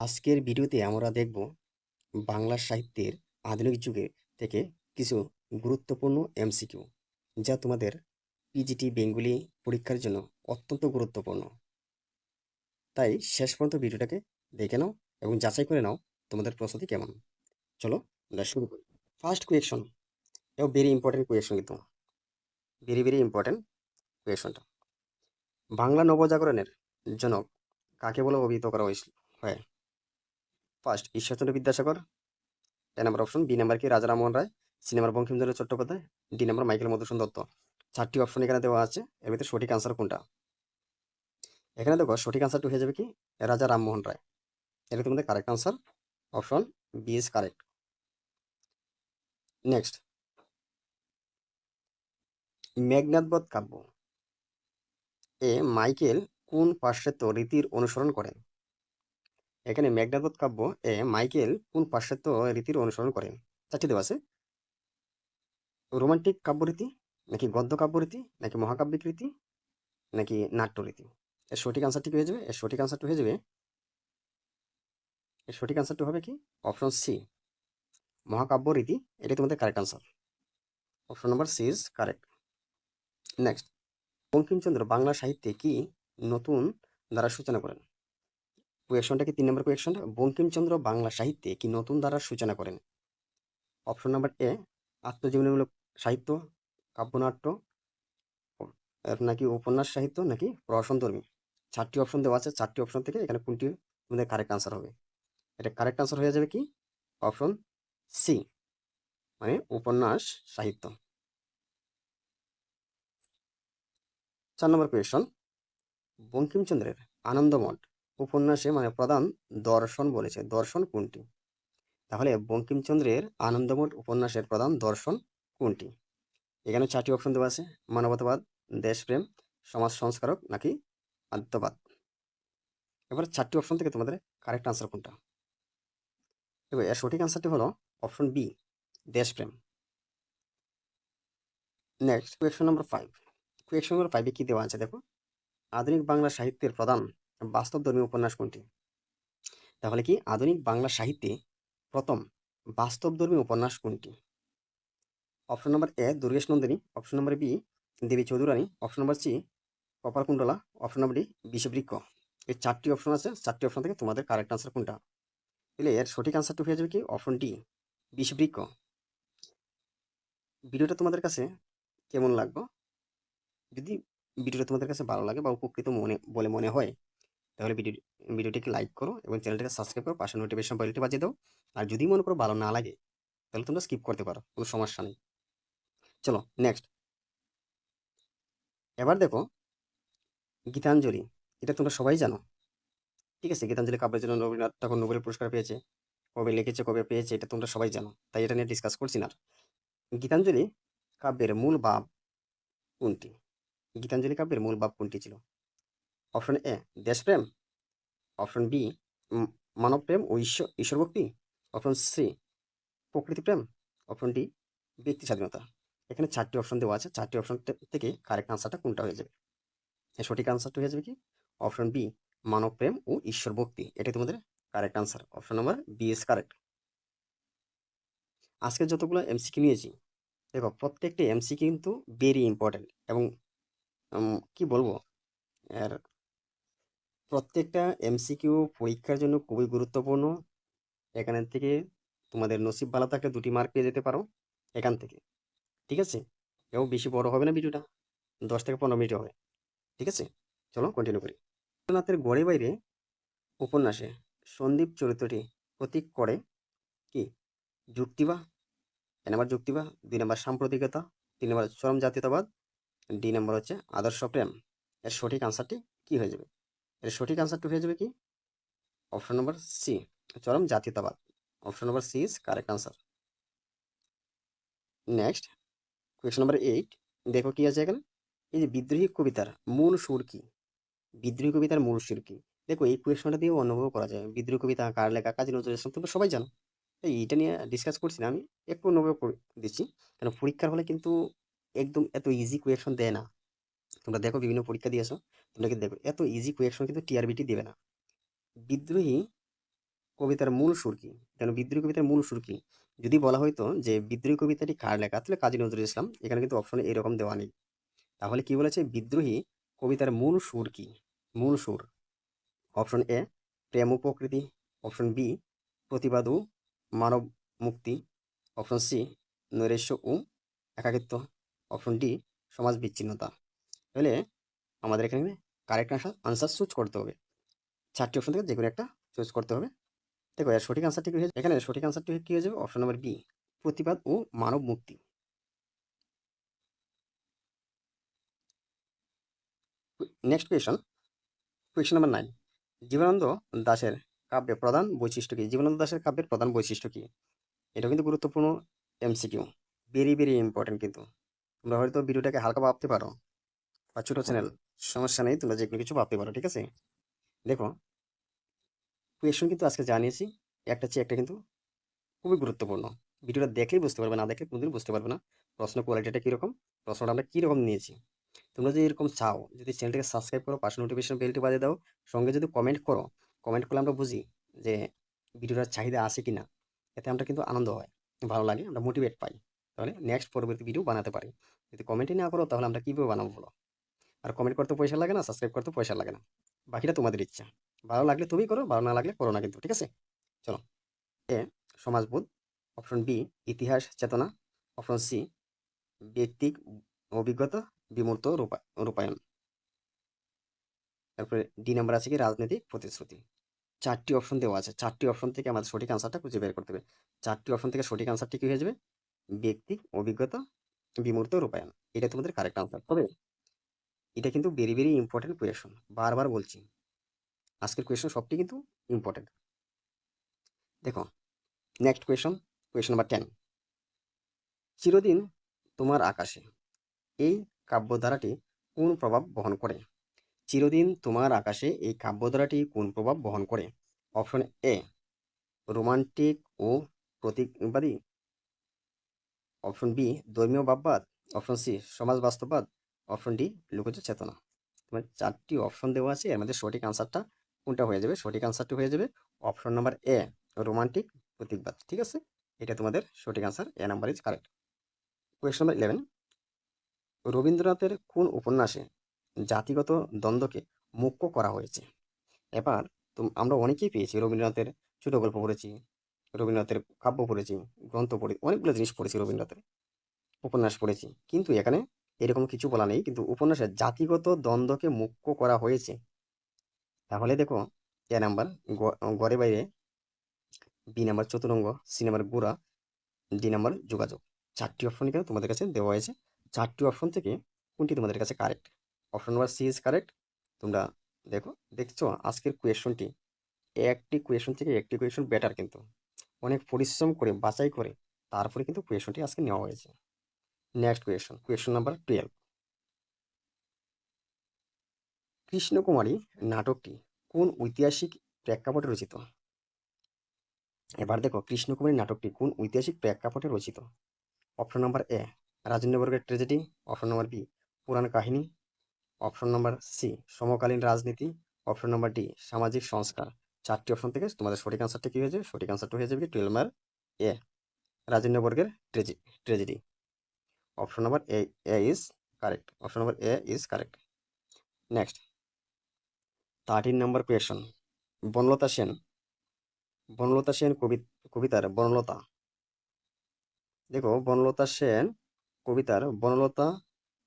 আজকের ভিডিওতে আমরা দেখব বাংলা সাহিত্যের আধুনিক যুগে থেকে কিছু গুরুত্বপূর্ণ এমসিকিউ, যা তোমাদের পিজিটি বেঙ্গলি পরীক্ষার জন্য অত্যন্ত গুরুত্বপূর্ণ। তাই শেষ পর্যন্ত ভিডিওটাকে দেখে নাও এবং যাচাই করে নাও তোমাদের প্রস্তুতি কেমন। চলো, আমরা শুরু করি। ফার্স্ট কোয়েকশন এও ভেরি ইম্পর্টেন্ট কোয়েকশন কিন্তু। ভেরি ভেরি ইম্পর্টেন্ট কোয়েকশনটা বাংলা নবজাগরণের জনক কাকে বলে অভিহিত করা হয়েছিল? হয় first Ishwarchandra Vidyasagar. A number option B number কি? Raja Rammohan Roy. C number Bankimchandra Chattopadhyay. D number Michael Madhusudan Dutta. চারটি অপশন এখানে দেওয়া আছে। এর ভিতরে সঠিক আনসার কোনটা? এখানে দেখো, সঠিক আনসারটি হয়ে যাবে কি? রাজা রামমোহন রায়। এটা তোমাদের correct answer option B is correct next Meghnadbadh Kabya. A Michael কোন পাশ্চাত্য রীতির অনুসরণ করেন? এখানে মেঘনাথবধ কাব্য এ মাইকেল কোন পাশ্চাত্য রীতির অনুসরণ করেন? চারটি দেওয়া আছে। রোমান্টিক কাব্যরীতি, নাকি গদ্য কাব্যরীতি, নাকি মহাকাব্যিক রীতি, নাকি নাট্যরীতি? এর সঠিক আনসারটি হয়ে যাবে? এর সঠিক আনসারটি হয়ে যাবে, এর সঠিক আনসারটি হবে কি? অপশন সি মহাকাব্য রীতি এটাই তোমাদের correct answer option number C is correct next Bankimchandra Bangla সাহিত্যে কি নতুন দ্বারা সূচনা করেন? কোয়েকশনটা কি তিন নম্বর কোয়েকশনটা বঙ্কিমচন্দ্র বাংলা সাহিত্যে কি নতুন ধারার সূচনা করেন? অপশন নাম্বার এ, আত্মজীবনীমূলক সাহিত্য, কাব্যনাট্য নাকি উপন্যাস সাহিত্য নাকি প্রহসনধর্মী চারটি অপশন দেওয়া আছে, চারটি অপশন থেকে এখানে কোনটি তোমাদের কারেক্ট আনসার হবে? এটা কারেক্ট আনসার হয়ে যাবে কি? অপশন সি মানে উপন্যাস সাহিত্য। চার নম্বর কোয়েশন, বঙ্কিমচন্দ্রের আনন্দমঠ উপন্যাসে মানে প্রধান দর্শন বলেছে। দর্শন কোনটি? তাহলে বঙ্কিমচন্দ্রের আনন্দমঠ উপন্যাসের প্রধান দর্শন কোনটি? এখানে চারটি অপশন দেওয়া আছে, মানবতাবাদ, দেশপ্রেম সমাজ সংস্কারক নাকি আদ্যবাদ? এবার চারটি অপশন থেকে তোমাদের কারেক্ট আনসার কোনটা? দেখো এর সঠিক আনসারটি হলো অপশন বি দেশপ্রেম। Next question number five question number ফাইভে কী দেওয়া আছে দেখো? আধুনিক বাংলা সাহিত্যের প্রধান বাস্তবধর্মী উপন্যাস কোনটি? তাহলে কি আধুনিক বাংলা সাহিত্যে প্রথম বাস্তবধর্মী উপন্যাস কোনটি? Option number A Durgesh Nandini, option number B Debi Chaudhurani, option number C Kapalkundala, option number D Bishabriksha. এই চারটি অপশন আছে, চারটি অপশন থেকে তোমাদের কারেক্ট আনসার কোনটা? তাহলে এর সঠিক আনসারটি হয়ে যাবে কি? Option D Bishabriksha. ভিডিওটা তোমাদের কাছে কেমন লাগল? যদি ভিডিওটা তোমাদের কাছে ভালো লাগে বা উপকৃত মনে, বলে মনে হয় তাহলে ভিডিও, ভিডিওটিকে লাইক করো এবং চ্যানেলটিকে সাবস্ক্রাইব করো, পাশে নোটিফিকেশন বেলটি বাজিয়ে দাও। আর যদি মনে করো ভালো না লাগে, তাহলে তোমরা স্কিপ করতে পারো, কোনো সমস্যা নেই। চলো নেক্সট এবার দেখো, গীতাঞ্জলি, এটা তোমরা সবাই জানো। ঠিক আছে, গীতাঞ্জলি কাব্যের জন্য রবীন্দ্রনাথ ঠাকুর নোবেল পুরস্কার পেয়েছে, কবে লিখেছে, কবে পেয়েছে, এটা তোমরা সবাই জানো, তাই এটা নিয়ে ডিসকাস করছি না। গীতাঞ্জলি কাব্যের মূল ভাব কোনটি? গীতাঞ্জলি কাব্যের মূল ভাব কোনটি ছিল? অপশন এ, দেশপ্রেম। অপশন বি মানবপ্রেম ও ঈশ্বর ঈশ্বরভক্তি। অপশন সি প্রকৃতি প্রেম অপশন ডি, ব্যক্তি স্বাধীনতা। এখানে চারটি অপশন দেওয়া আছে। চারটি অপশন থেকে কারেক্ট আনসারটা কোনটা হয়ে যাবে? সঠিক আনসারটা হয়ে যাবে কি? অপশন বি মানব প্রেম ও ঈশ্বর ভক্তি এটাই তোমাদের correct answer option number B is correct আজকে যতগুলো এমসিকিউ নিয়েছি, দেখো প্রত্যেকটি এমসি কিন্তু ভেরি ইম্পর্টেন্ট এবং কি বলব? এর প্রত্যেকটা এমসিকিউ পরীক্ষার জন্য খুবই গুরুত্বপূর্ণ। এখান থেকে তোমাদের নসিব ভালো থাকলে দুটি মার্ক পেয়ে যেতে পারো এখান থেকে, ঠিক আছে? এও বেশি বড় হবে না ভিডিওটা, দশ থেকে পনেরো মিনিট হবে, ঠিক আছে? চলো কন্টিনিউ করি। রবীন্দ্রনাথের গড়ে বাইরে উপন্যাসে সন্দীপ চরিত্রটি প্রতীক করে কি? যুক্তিবা এক নম্বর যুক্তিবা দুই নম্বর সাম্প্রতিকতা, তিন নম্বর চরম জাতীয়তাবাদ, ডি নম্বর হচ্ছে আদর্শ প্রেম। এর সঠিক আনসারটি কি হয়ে যাবে? এর সঠিক আনসারটি হয়ে যাবে কি? অপশন নম্বর সি চরম জাতীয়তাবাদ। Option number C is correct answer next question number eight দেখো কি আছে এখানে? এই যে বিদ্রোহী কবিতার মূল সুর কি? বিদ্রোহী কবিতার মূল সুর কি? দেখো, এই কোয়েশনটা দিয়েও অনুভব করা যায়। বিদ্রোহী কবিতা, কার লেখা, কাজী নজরুল ইসলাম, তোমরা সবাই জানো। তাই এইটা নিয়ে ডিসকাস করছি না আমি। একটু অনুভব দিচ্ছি। কারণ পরীক্ষার হলে কিন্তু একদম এত ইজি কোয়েশন দেয় না। তোমরা দেখো বিভিন্ন পরীক্ষা দিয়েছ তোমরা কিন্তু দেখো এত ইজি কোয়েশন কিন্তু টিআরবিটি দেবে না। বিদ্রোহী কবিতার মূল সুর কি? কেন বিদ্রোহী কবিতার মূল সুর কি? যদি বলা হয়তো যে বিদ্রোহী কবিতাটি কার লেখা? তাহলে কাজী নজরুল ইসলাম, এখানে কিন্তু অপশনে এরকম দেওয়া নেই। তাহলে কি বলেছে? বিদ্রোহী কবিতার মূল সুর কি? মূল সুর অপশন এ প্রেম প্রকৃতি অপশন বি প্রতিবাদ ও মানব মুক্তি অপশন সি নৈরাশ্য ও একাকিত্ব অপশন ডি সমাজ বিচ্ছিন্নতা। তাহলে আমাদের এখানে কারেক্ট আনসার আনসার চুজ করতে হবে। চারটি অপশন থেকে যে কোনো একটা চুজ করতে হবে। দেখো, এর সঠিক আনসারটি কি এখানে সঠিক আনসারটি কি হয়ে যাবে অপশন নাম্বার বি প্রতিবাদ ও মানব মুক্তি। Next question question number nine Jibanananda দাশের কাব্যের প্রধান বৈশিষ্ট্য কি? জীবনানন্দ দাশের কাব্যের প্রধান বৈশিষ্ট্য কি? এটা কিন্তু গুরুত্বপূর্ণ এমসিকিউ ভেরি ভেরি ইম্পর্টেন্ট কিন্তু। তোমরা হয়তো ভিডিওটাকে হালকা ভাবতে পারো। বা ছোটো চ্যানেল সমস্যা নেই তোমরা যে কোনো কিছু ভাবতে পারো ঠিক আছে? দেখো কোয়েশন কিন্তু আজকে জানিয়েছি একটা চেয়ে একটা কিন্তু খুবই গুরুত্বপূর্ণ। ভিডিওটা দেখলেই বুঝতে পারবে না দেখলে কোনোদিন বুঝতে পারবে না প্রশ্ন কোয়ালিটিটা কীরকম প্রশ্নটা আমরা কীরকম নিয়েছি। তোমরা যদি এরকম চাও যদি চ্যানেলটাকে সাবস্ক্রাইব করো পাশে নোটিফিকেশন বেলটি বাজিয়ে দাও সঙ্গে যদি কমেন্ট করো কমেন্ট করলে আমরা বুঝি যে ভিডিওটার চাহিদা আছে কি না এতে আমরা কিন্তু আনন্দ হয় ভালো লাগে আমরা মোটিভেট পাই। তাহলে নেক্সট পরবর্তী ভিডিও বানাতে পারি। যদি কমেন্টই না করো তাহলে আমরা কীভাবে বানাবো বলো? আর কমেন্ট করতে পয়সা লাগে না সাবস্ক্রাইব করতে পয়সা লাগে না। বাকিটা তোমাদের ইচ্ছা। ভালো লাগলে তুমি করো, ভালো না লাগলে করো না কিন্তু, ঠিক আছে? চলো। এ সমাজবোধ অপশন বি ইতিহাস, চেতনা অপশন সি ব্যক্তিক অভিজ্ঞতা, বিমূর্ত রূপা, রূপায়ণ। তারপরে ডি নাম্বার আছে কি? রাজনৈতিক প্রতিশ্রুতি। চারটি অপশন দেওয়া আছে। চারটি অপশন থেকে আমাদের সঠিক আনসারটা খুঁজে বের করতে হবে। চারটি অপশন থেকে সঠিক আনসারটি কি হয়ে যাবে? ব্যক্তি অভিজ্ঞতা, বিমূর্ত রূপায়ণ। এটা তোমাদের কারেক্ট আনসার তবে এটা কিন্তু ভেরি ভেরি ইম্পর্টেন্ট কোয়েশন বারবার বলছি। আজকের কোয়েশন সবটি কিন্তু ইম্পর্টেন্ট দেখো next question question number ten চিরদিন তোমার আকাশে এই কাব্যধারাটি কোন প্রভাব বহন করে? চিরদিন তোমার আকাশে এই কাব্যধারাটি কোন প্রভাব বহন করে? অপশন এ রোমান্টিক ও প্রতীকবাদী অপশন বি ধর্মীয় ভাববাদ। অপশন সি সমাজ বাস্তববাদ। অপশন ডি লোকজ চেতনা। তোমার চারটি অপশন দেওয়া আছে, এর মধ্যে সঠিক আনসারটা কোনটা হয়ে যাবে? সঠিক আনসারটি হয়ে যাবে অপশন নাম্বার এ রোমান্টিক প্রতীকবাদ ঠিক আছে? এটা তোমাদের সঠিক answer A number is correct question number eleven রবীন্দ্রনাথের কোন উপন্যাসে জাতিগত দ্বন্দ্বকে মুখ্য করা হয়েছে? এবার আমরা অনেকেই পেয়েছি রবীন্দ্রনাথের ছোট গল্প পড়েছি, রবীন্দ্রনাথের কাব্য পড়েছি, গ্রন্থ পড়ে, অনেকগুলো জিনিস পড়েছি রবীন্দ্রনাথের উপন্যাস পড়েছি। কিন্তু এখানে এরকম কিছু বলা নেই। কিন্তু উপন্যাসে জাতিগত দ্বন্দ্বকে মুখ্য করা হয়েছে। তাহলে দেখো, এ নাম্বার গড়ে Baire, B number Chaturanga, C number Gora, D number যোগাযোগ। চারটি অপশন এখানে তোমাদের কাছে দেওয়া হয়েছে। চারটি অপশন থেকে কোনটি তোমাদের কাছে correct option number C is correct তোমরা দেখো, দেখছ? আজকের কোয়েশনটি একটি কোয়েশন থেকে একটি কোয়েশন বেটার কিন্তু। অনেক পরিশ্রম করে, বাছাই করে, তারপরে কিন্তু কোয়েশনটি আজকে নেওয়া হয়েছে। Next question question number twelve Krishnakumari নাটকটি কোন ঐতিহাসিক প্রেক্ষাপটে রচিত? এবার দেখো, কৃষ্ণকুমারী নাটকটি কোন ঐতিহাসিক প্রেক্ষাপটে রচিত? অপশন নাম্বার এ রাজেন্দ্রবর্গের ট্রেজেডি অপশন নাম্বার বি পুরাণ কাহিনী। অপশন নাম্বার সি সমকালীন রাজনীতি। অপশন নাম্বার ডি সামাজিক সংস্কার। চারটি অপশন থেকে তোমাদের সঠিক আনসারটা কি হয়েছে? সঠিক আনসারটা হয়ে যাবে twelve number A রাজেন্দ্রবর্গের tragedy option number A A is correct option number A is correct next thirteen number question Banalata Sen Banalata Sen কবি কবিতার বনলতা দেখো বনলতা সেন কবিতার বনলতা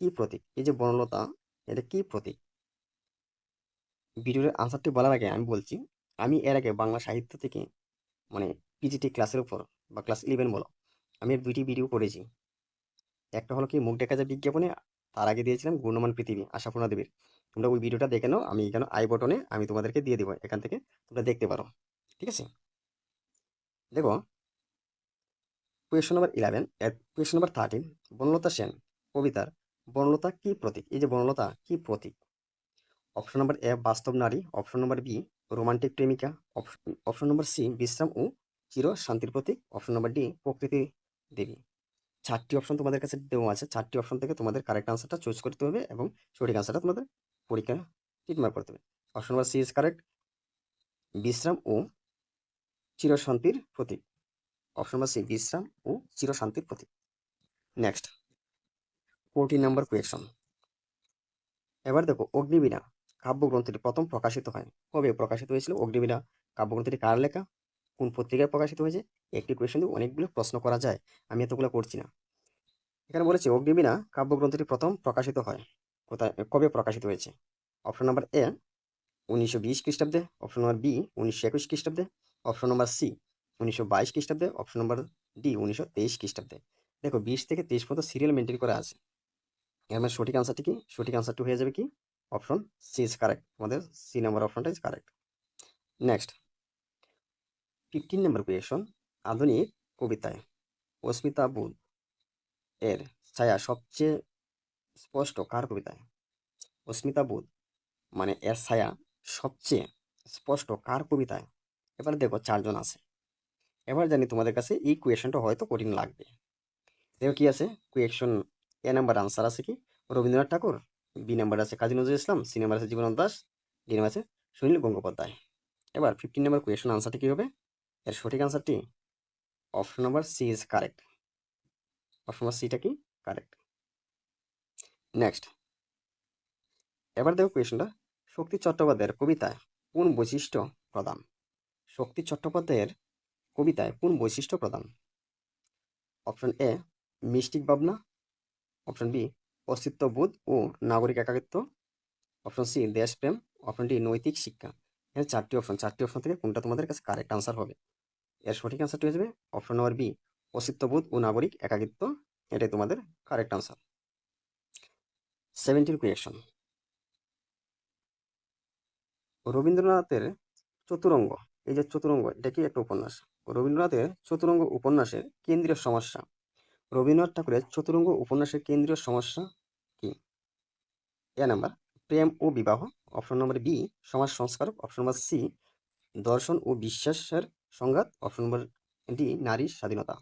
কি প্রতীক? এই যে বনলতা এটা কি প্রতীক? ভিডিওর আনসারটি বলার আগে আমি বলছি, আমি এর আগে বাংলা সাহিত্য থেকে মানে পিজিটি ক্লাসের উপর বা ক্লাস ইলেভেন বলো, আমি দুইটি ভিডিও করেছি। একটা হলো কি মুখ দেখা যায় বিজ্ঞাপনে, তার আগে দিয়েছিলাম গুণমান পৃথিবী, আশাপূর্ণা দেবীর। তোমরা ওই ভিডিওটা দেখে নাও, আমি এখানে আই বটনে আমি তোমাদেরকে দিয়ে দেবো, এখান থেকে তোমরা দেখতে পারো। ঠিক আছে? দেখো question number eleven question number thirteen Banalata Sen, কবিতার বনলতা কি প্রতীক? এই যে বনলতা কি প্রতীক? অপশন নাম্বার এ বাস্তব নারী। অপশন নাম্বার বি রোমান্টিক প্রেমিকা। অপশন নাম্বার সি বিশ্রাম ও চির শান্তির প্রতীক। অপশন নাম্বার ডি প্রকৃতি দেবী। চারটি অপশন তোমাদের কাছে দেওয়া আছে। চারটি অপশন থেকে তোমাদের কারেক্ট আনসারটা চুজ করতে হবে এবং সঠিক আনসারটা তোমাদের পরীক্ষা টিটমার্ক করতে হবে। Option number C is correct বিশ্রাম ও চিরশান্তির প্রতীক। অপশন নাম্বার সি বিশ্রাম ও চিরশান্তির প্রতীক। নেক্সট ফোরটিন নাম্বার কোয়েশন এবার দেখো, অগ্নিবীণা কাব্যগ্রন্থটি প্রথম প্রকাশিত হয়। কবে প্রকাশিত হয়েছিল? অগ্নিবীণা কাব্যগ্রন্থটি কার লেখা? কোন পত্রিকায় প্রকাশিত হয়েছে? একটি কোয়েশন অনেকগুলো প্রশ্ন করা যায়। আমি এতগুলো করছি না। এখানে বলেছে, অগ্নিবীণা কাব্যগ্রন্থটি প্রথম প্রকাশিত হয়। কোথায়? কবে প্রকাশিত হয়েছে? অপশন নাম্বার এ উনিশশো বিশ খ্রিস্টাব্দে। অপশন নাম্বার বি উনিশশো একুশ খ্রিস্টাব্দে। অপশন নাম্বার সি উনিশশো বাইশ খ্রিস্টাব্দে। অপশন নাম্বার ডি উনিশশো তেইশ খ্রিস্টাব্দে। দেখো, বিশ থেকে তেইশ পর্যন্ত সিরিয়াল মেনটেন করা আছে। এর মানে সঠিক আনসারটি কি? সঠিক আনসারটি হয়ে যাবে কি? অপশন সি ইজ কারেক্ট আমাদের সি নাম্বার অপশনটা is correct next fifteen number question আধুনিক কবিতায় অস্মিতা বুধ এর ছায়া সবচেয়ে স্পষ্ট কার কবিতায়? অস্মিতা বুধ মানে এর ছায়া সবচেয়ে স্পষ্ট কার কবিতায়? এবার দেখো চারজন আছে। এবার জানি তোমাদের কাছে এই কোয়েশনটা হয়তো কঠিন লাগবে। দেখো কি আছে? কোয়েশন এ নাম্বার আনসার আছে কি? রবীন্দ্রনাথ ঠাকুর বি নাম্বার আছে কাজী নজরুল ইসলাম সি নাম্বার আছে জীবনানন্দ দাস ডি নাম্বার আছে সুনীল গঙ্গোপাধ্যায়। এবার ফিফটিন নাম্বার কোয়েশন আনসারটি কী হবে? এর সঠিক আনসারটি option number C is correct option number সিটা কি? কারেক্ট নেক্সট এবার দেখো কোয়েশনটা শক্তি চট্টোপাধ্যায়ের কবিতায় কোন বৈশিষ্ট্য প্রদান? শক্তি চট্টোপাধ্যায়ের কবিতায় কোন বৈশিষ্ট্য প্রদান? অপশন এ মিষ্টিক ভাবনা অপশন বি অস্তিত্ববোধ ও নাগরিক একাকিত্ব। অপশন সি দেশপ্রেম। অপশন ডি নৈতিক শিক্ষা। এখানে চারটি অপশন চারটি অপশন থেকে কোনটা তোমাদের কাছে কারেক্ট আনসার হবে? এর সঠিক আনসারটি হয়ে যাবে অপশন নাম্বার বি অস্তিত্ববোধ ও নাগরিক একাকিত্ব। এটাই তোমাদের কারেক্ট আনসার সেভেন্টিন কোয়েশন রবীন্দ্রনাথের চতুরঙ্গ, এই যে চতুরঙ্গ, এটা কি একটা উপন্যাস? রবীন্দ্রনাথের চতুরঙ্গ উপন্যাসের কেন্দ্রীয় সমস্যা। রবীন্দ্রনাথ ঠাকুরের চতুরঙ্গ উপন্যাসের কেন্দ্রীয় সমস্যা কি? এ নাম্বার, প্রেম ও বিবাহ অপশন নম্বর বি সমাজ সংস্কারক অপশন নম্বর সি দর্শন ও বিশ্বাসের সংঘাত অপশন নম্বর ডি নারীর স্বাধীনতা।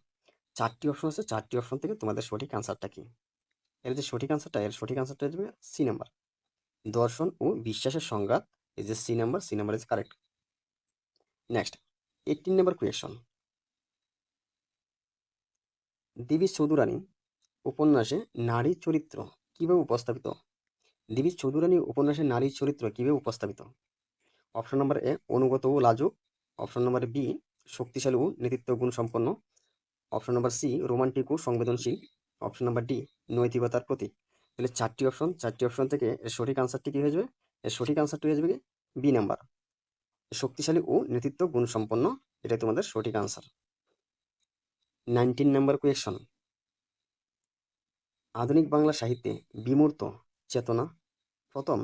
চারটি অপশন আছে, চারটি অপশন থেকে তোমাদের সঠিক আনসারটা কি? এর যে সঠিক আনসারটা এর সঠিক আনসারটা দেবে সি নাম্বার দর্শন ও বিশ্বাসের সংঘাত, এই যে C number C number is correct next eighteen number question Debi Chaudhurani উপন্যাসে নারী চরিত্র কীভাবে উপস্থাপিত? দেবী চৌধুরানী উপন্যাসে নারী চরিত্র কীভাবে উপস্থাপিত? অপশন নম্বর এ অনুগত ও লাজুক। অপশন নম্বর বি শক্তিশালী ও নেতৃত্ব গুণ সম্পন্ন অপশন নম্বর সি রোমান্টিক ও সংবেদনশীল। অপশন নম্বর ডি নৈতিকতার প্রতীক। তাহলে চারটি অপশন চারটি অপশন থেকে এর সঠিক আনসারটি কী হয়ে যাবে? এর সঠিক আনসারটি হয়ে যাবে বি নাম্বার শক্তিশালী ও নেতৃত্ব গুণ সম্পন্ন এটাই তোমাদের সঠিক আনসার নাইনটিন নাম্বার কোয়েশন আধুনিক বাংলা সাহিত্যে বিমূর্ত চেতনা প্রথম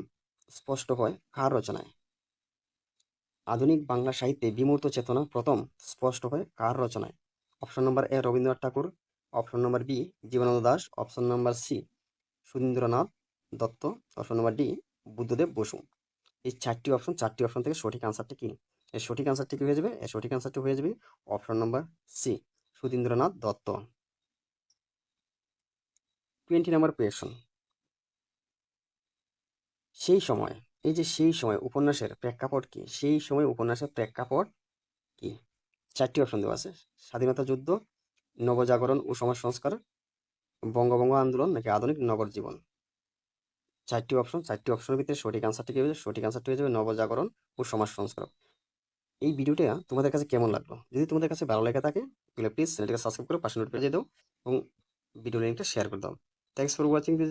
স্পষ্ট হয় কার রচনায়? আধুনিক বাংলা সাহিত্যে বিমূর্ত চেতনা প্রথম স্পষ্ট হয় কার রচনায়? Option number A Rabindranath Thakur. Option number B Jibanananda Das option number C Sudhindranath Dutta. Option number D Buddhadeb Basu. এই চারটি অপশন চারটি অপশন থেকে সঠিক আনসারটি কি? এর সঠিক আনসারটি কি হয়ে যাবে? এর সঠিক আনসারটি হয়ে যাবে option number C Sudhindranath Dutta. Twenty number question সেই সময় এই যে সেই সময় উপন্যাসের প্রেক্ষাপট কি? সেই সময় উপন্যাসের প্রেক্ষাপট কি? চারটি অপশন দেওয়া আছে। স্বাধীনতা যুদ্ধ, নবজাগরণ ও সমাজ সংস্কার, বঙ্গভঙ্গ আন্দোলন নাকি আধুনিক নগর জীবন? চারটি অপশন চারটি অপশনের ভিতরে সঠিক আনসারটি কি হবে সঠিক আনসারটি হয়ে যাবে নবজাগরণ ও সমাজ সংস্কার। এই ভিডিওটা তোমাদের কাছে কেমন লাগল? যদি তোমাদের কাছে ভালো লেগে থাকে, তাহলে প্লিজ চ্যানেলটাকে সাবস্ক্রাইব করে পাশে নোট পেয়ে দাও এবং ভিডিও লিঙ্কটা শেয়ার করে দাও। Thanks for watching this